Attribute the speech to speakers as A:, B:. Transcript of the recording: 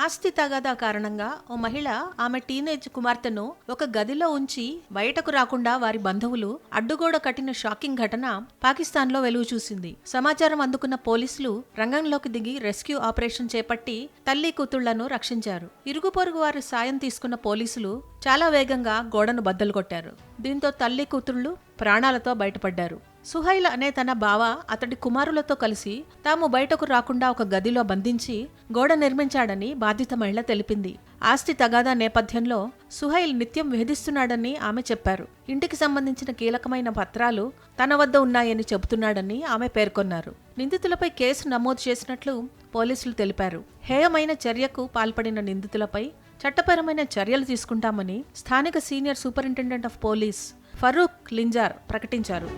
A: ఆస్తి తగాదా కారణంగా ఓ మహిళ ఆమె టీనేజ్ కుమార్తెను ఒక గదిలో ఉంచి బయటకు రాకుండా వారి బంధువులు అడ్డుగోడ కట్టిన షాకింగ్ ఘటన పాకిస్తాన్లో వెలుగు చూసింది. సమాచారం అందుకున్న పోలీసులు రంగంలోకి దిగి రెస్క్యూ ఆపరేషన్ చేపట్టి తల్లి కూతుళ్ళను రక్షించారు. ఇరుగు పొరుగు వారి సాయం తీసుకున్న పోలీసులు చాలా వేగంగా గోడను బద్దలు కొట్టారు. దీంతో తల్లి కూతుళ్ళు ప్రాణాలతో బయటపడ్డారు. సుహైల్ అనే తన బావ అతడి కుమారులతో కలిసి తాము బయటకు రాకుండా ఒక గదిలో బంధించి గోడ నిర్మించాడని బాధిత మహిళ తెలిపింది. ఆస్తి తగాదా నేపథ్యంలో సుహైల్ నిత్యం వేధిస్తున్నాడని ఆమె చెప్పారు. ఇంటికి సంబంధించిన కీలకమైన పత్రాలు తన వద్ద ఉన్నాయని చెబుతున్నాడని ఆమె పేర్కొన్నారు. నిందితులపై కేసు నమోదు చేసినట్లు పోలీసులు తెలిపారు. హేయమైన చర్యకు పాల్పడిన నిందితులపై చట్టపరమైన చర్యలు తీసుకుంటామని స్థానిక senior superintendent of police Farooq Linjar ప్రకటించారు.